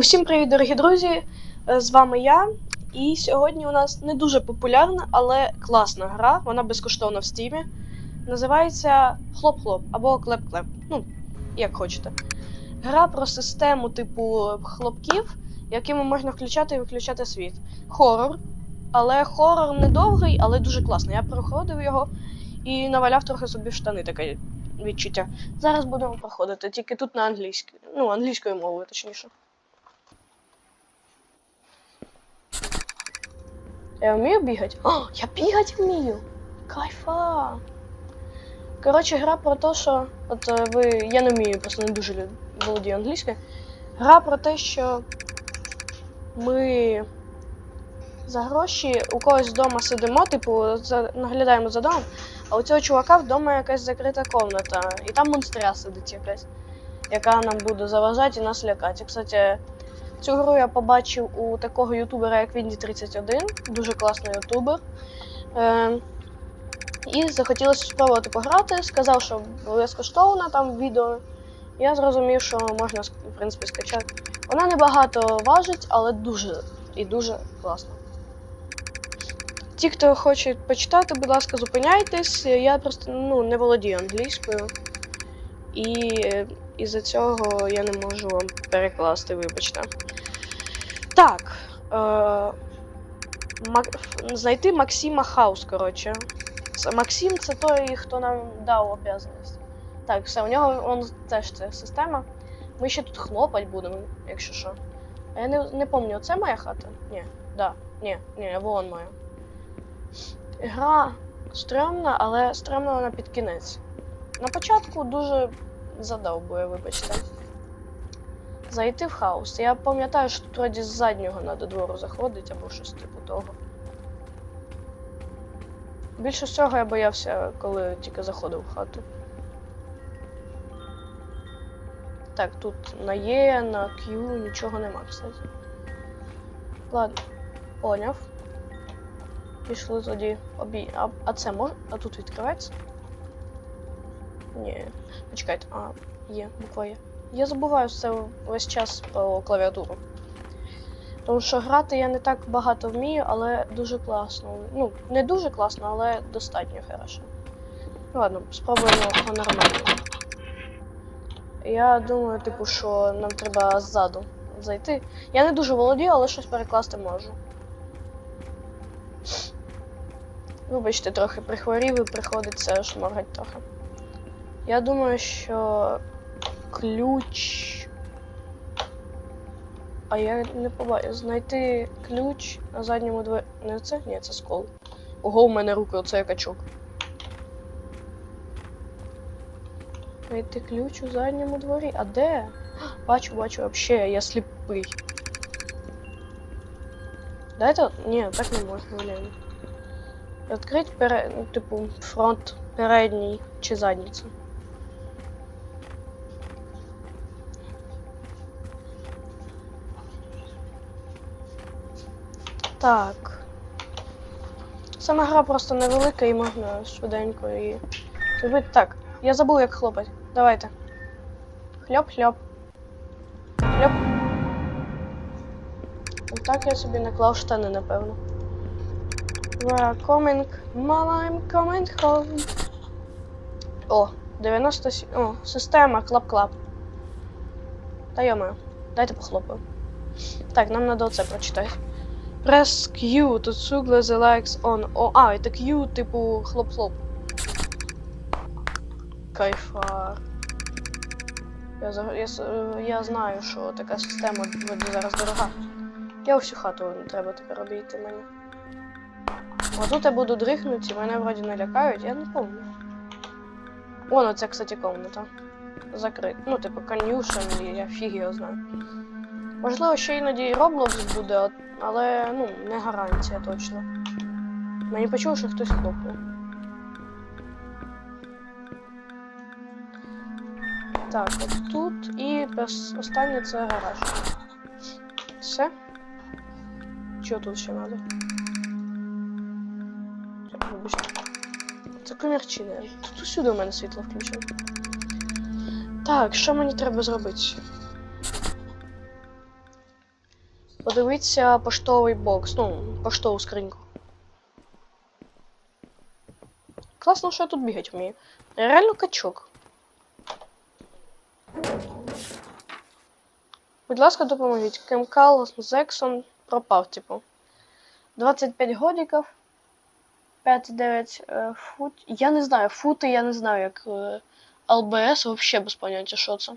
Усім привіт, дорогі друзі! Е, З вами я. І сьогодні у нас не дуже популярна, але класна гра. Вона безкоштовна в стімі. Називається Хлоп-Хлоп або Клеп-Клеп. Ну, як хочете. Гра про систему типу хлопків, якими можна включати і виключати світ. Хорор. Але хорор не довгий, але дуже класний. Я проходив його і наваляв трохи собі в штани таке відчуття. Зараз будемо проходити, тільки тут на англійській. Ну, англійською мовою, точніше. Я вмію бігати? О, я бігати вмію! Кайфа! Коротше, гра про те, що. От е, ви. Я не вмію, просто не дуже володію англійською. Гра про те, що ми за гроші у когось вдома сидимо, типу, за, наглядаємо за домом, а у цього чувака вдома якась закрита комната, і там монстря сидить якась, яка нам буде заважати і нас лякати. Кстати, Цю гру я побачив у такого ютубера, як Вінді31, дуже класний ютубер. Е, і захотілося спробувати пограти. Сказав, що безкоштовно там відео. Я зрозумів, що можна в принципі скачати. Вона небагато важить, але дуже і дуже класно. Ті, хто хоче почитати, будь ласка, зупиняйтесь. Я просто ну, не володію англійською. І е, із-за цього я не можу вам перекласти, вибачте. Так. Е, Мак- знайти Максима Хаус, коротше. Максим це той, хто нам дав обов'язаність. Так, все, у нього он теж ця система. Ми ще тут хлопать будемо, якщо що. А я не, не пам'ятаю, це моя хата? Ні, да. Ні, ні, вон моя. Гра стрьомна, але стрьомна вона під кінець. На початку дуже задовбує, вибачте. Зайти в хаос. Я пам'ятаю, що тут з заднього на двору заходить або щось типу того. Більше всього я боявся, коли тільки заходив в хату. Так, тут на Е, на Q нічого нема, кстати. Ладно, поняв. Пішли тоді обі. А, а це може. А тут відкривається? Ні. Почекайте, а, є, буква є. Я забуваю все весь час про клавіатуру. Тому що грати я не так багато вмію, але дуже класно. Ну, не дуже класно, але достатньо хорошо. Ну ладно, спробуємо по-нормальному. Я думаю, типу, що нам треба ззаду зайти. Я не дуже володію, але щось перекласти можу. Вибачте, трохи прихворів і приходиться шморгати трохи. Я думаю, що ключ. А я не побачив. Знайти ключ на задньому двері. Не це? Ні, це скол. Ого, у мене руки, оце я качок. Знайти ключ у задньому дворі. А де? Бачу, бачу, вообще, я сліпий. Дайте. Ні, так не можна, блін. Відкрити пере... ну, типу, фронт передній чи задницю. Так. Сама гра просто невелика і можна швиденько її зробити. Так, я забув, як хлопать. Давайте. Хльоп-хльоп. Хльоп. Так я собі наклав штани, напевно. We coming. Mama, I'm coming home. О, 97. О, система, клап-клап. Та йома, дайте похлопаю. Так, нам треба оце прочитати. Press Q to toggle the lights on. О, а, це Q, типу хлоп-хлоп. Кайфа. Я, я, я знаю, що така система зараз дорога. Я всю хату не треба тепер робити мені. А тут я буду дрихнути, мене вроді не лякають, я не пам'ятаю. Вон оце, кстати, комната. Закрита. Ну, типу, конюшен, я фіг його знаю. Можливо, ще іноді і Roblox буде, але ну, не гарантія точно. Мені почув, що хтось хлопнув. Так, от тут і останнє це гараж. Все? Що тут ще треба? Це комірчина. Тут усюди у мене світло включено. Так, що мені треба зробити? Подивіться поштовий бокс, ну, поштову скриньку. Класно, що я тут бігати вмію. Реально качок. Будь ласка, допоможіть. Кемкал Зексон пропав, типу. 25 годиків. 5-9 е, фут. Я не знаю, фути, я не знаю, як е, ЛБС, взагалі без поняття, що це.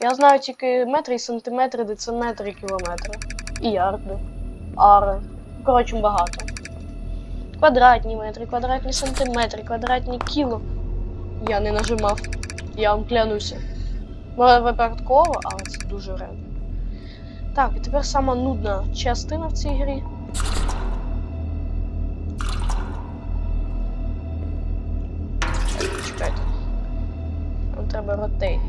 Я знаю тільки метри і сантиметри, дециметри і кілометри. І ярди. Ари. Коротше, багато. Квадратні метри, квадратні сантиметри, квадратні кіло. Я не нажимав. Я вам клянуся. Може випадково, але це дуже реально. Так, і тепер сама нудна частина в цій грі. Чекайте. Нам треба ротей.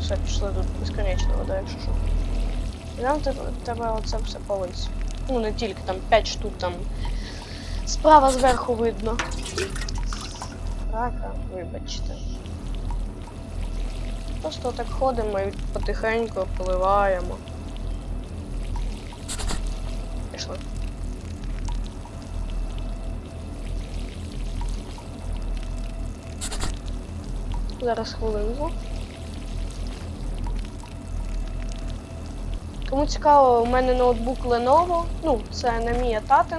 Все, пішли тут безконечно вода, якщо що. І нам треба оце все полить. Ну, не тільки там 5 штук там. Справа зверху видно. Рака, вибачте. Просто так ходимо і потихеньку поливаємо. Пішли. Зараз хвилинку. Кому цікаво, у мене ноутбук Lenovo. Ну, це не мій татин.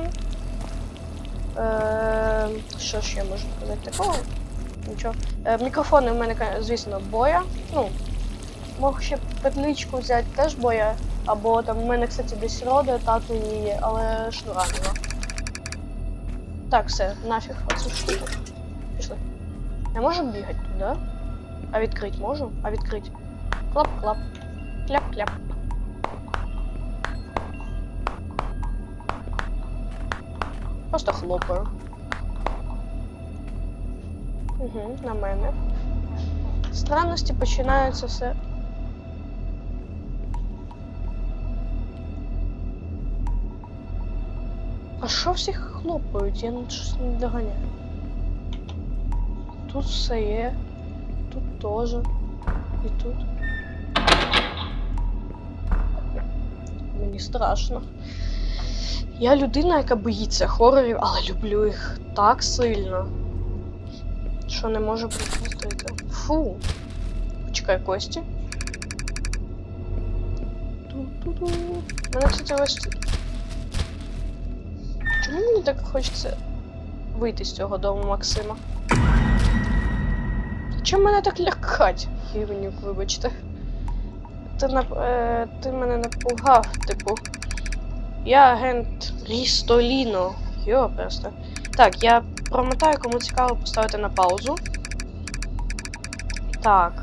Е, що ще можу сказати такого? Нічого. Е, мікрофони в мене, звісно, боя. Ну, мог ще петличку взяти теж боя. Або там в мене, кстати, десь роди, тату є, але шнура нема. Так, все, нафіг оцю штуку. Пішли. Я можу бігати тут, да? А відкрити можу? А відкрити. Клап-клап. Кляп-кляп. Просто хлопаю. Угу, на мене. Странності починаються все. А що всіх хлопають? Я ну, щось не доганяю. Тут все є. Тут теж. І тут. Мені страшно. Я людина, яка боїться хорорів, але люблю їх так сильно, що не можу припустити. Фу. Почекай Кості. Ту-ту-ту. Мене, кстати, ось. Чому мені так хочеться вийти з цього дому Максима? Чому мене так лякать? Гівнюк, вибачте. Ти, нап... е, ти мене напугав, типу. Я агент Рістоліно. Йо, просто. Так, я промотаю, кому цікаво поставити на паузу. Так.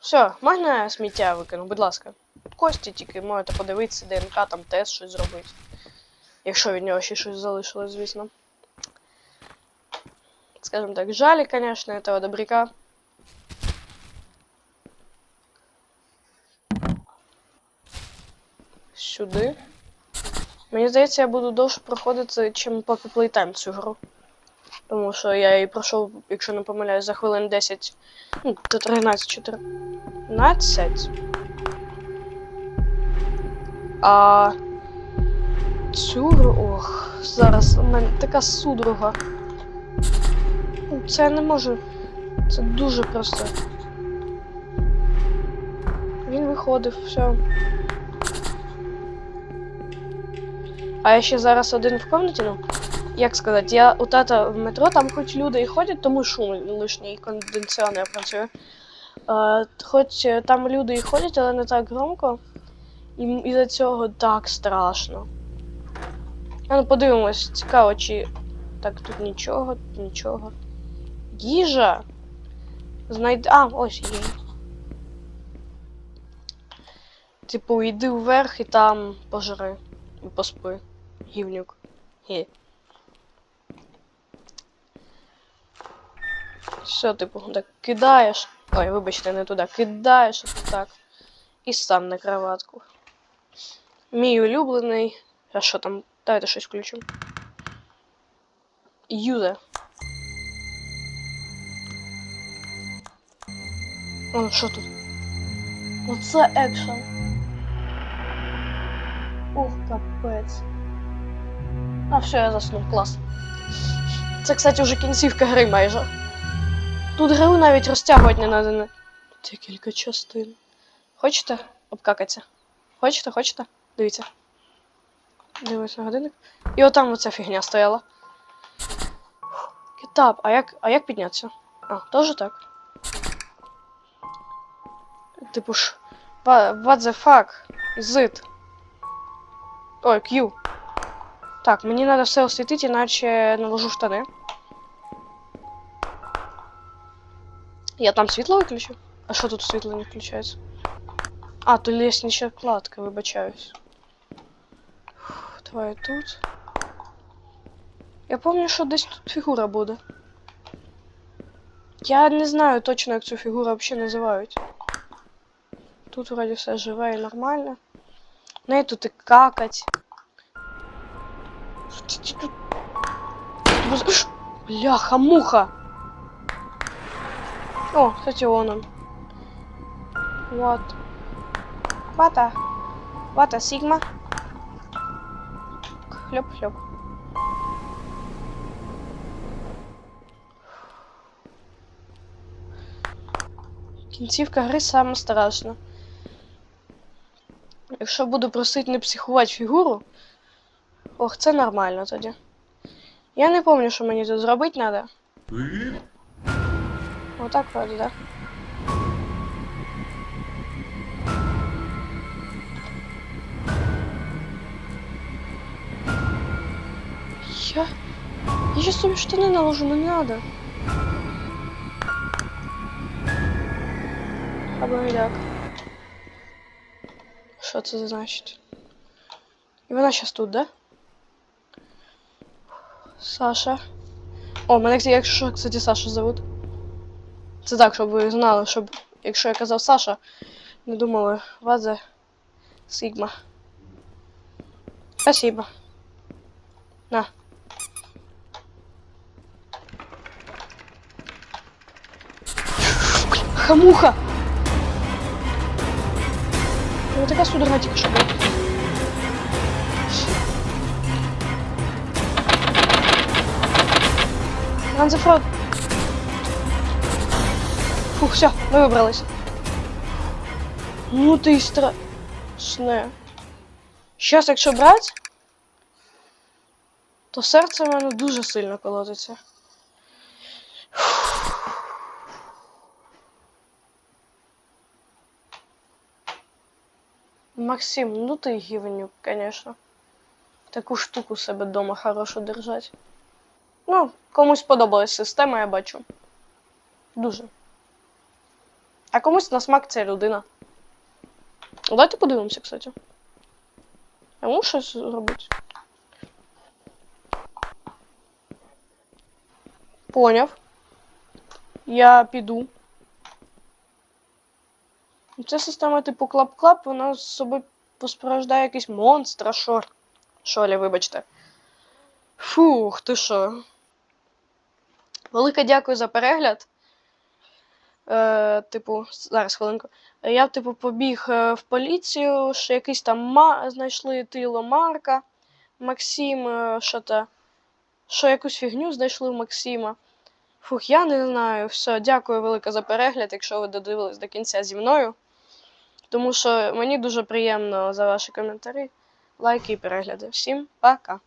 Все, можна сміття викину, будь ласка. Кості тільки можете подивитися, ДНК, там тест щось зробити. Якщо від нього ще щось залишилось, звісно. Скажем так, жаль, конечно, этого добряка. Сюди. Мені здається, я буду довше проходити, чим поки плейтайм цю гру. Тому що я її пройшов, якщо не помиляюсь, за хвилин 10. Ну, до 13, 14. А цю гру. Ох, зараз у мене така судорога. Ну, Це я не можу. Це дуже просто. Він виходив, все. А я ще зараз один в комнаті, ну. Як сказати, я у тата в метро, там хоч люди і ходять, тому шум лишній кондиціонер працює. Е, хоч там люди і ходять, але не так громко. І із-за цього так страшно. А ну подивимось, цікаво, чи. Так, тут нічого, тут нічого. Їжа. Знайд... А, ось є. Типу, йди вверх і там пожри. І поспи. Гівнюк. Є. Все, типу, так кидаєш. Ой, вибачте, не туди. Кидаєш так. І сам на кроватку. Мій улюблений. А що там? Давайте щось включимо. Юзе. О, що тут? Оце екшен. Ох, капець. А, все, я заснув, клас. Це, кстати, вже кінцівка гри майже. Тут гру навіть розтягувати не. Не... Декілька частин. Хочете обкакатися? Хочете, хочете? Дивіться. Дивись на годинник. І отам оця фігня стояла. Етап, а як, а як піднятися? А, теж так. Типу ж. What, the fuck is? Ой, Q. Так, мені треба все освітити, іначе наложу штани. Я там світло виключу? А що тут світло не включається? А, то лестнична кладка, вибачаюсь. Фух, Давай тут. Я пам'ятаю, що десь тут фігура буде. Я не знаю точно, як цю фігуру взагалі називають. Тут вроді все живе і нормально. В неї тут і какать. Бляха, муха. О, кстати, вон он. Вот. Вата. Вата, Сигма. Хлеб-хлеб. Кінцівка гри саме страшна. Якщо буду просити не психувати фігуру, ох, це нормально тоді. Я не пам'ятаю, що мені тут зробити треба. Отак вроді, да? Я... Я сейчас собі штани наложу, не надо. Або як. Що це значить? І вона зараз тут, да? Саша. О, мене, якщо, кстати, Саша зовут. Це так, щоб ви знали, щоб, якщо я казав Саша, не думали, Вазе Сигма. Спасибо. На. Хамуха! Ну така судорога тільки що була. Ганзефрод. Фух, все, ми вибрались. Ну ти страшне. Щас, якщо брати, то серце в мене дуже сильно колотиться. Максим, ну ти гівнюк, конечно. Таку штуку себе дома хорошу держать. Ну, комусь сподобалась система, я бачу. Дуже. А комусь на смак ця людина. Давайте подивимося, кстати. Я можу щось зробити? Поняв. Я піду. Ця система, типу, клап-клап, вона з собою поспорождає якийсь монстр, а що? Шолі, вибачте. Фух, ти що? Велике дякую за перегляд. Е, типу, зараз хвилинку. Я, типу, побіг е, в поліцію, що якийсь там ма... знайшли тіло Марка, Максим, е, що то, що якусь фігню знайшли у Максима. Фух, я не знаю. Все, дякую велике за перегляд, якщо ви додивились до кінця зі мною. Тому що мені дуже приємно за ваші коментарі, лайки і перегляди. Всім пока!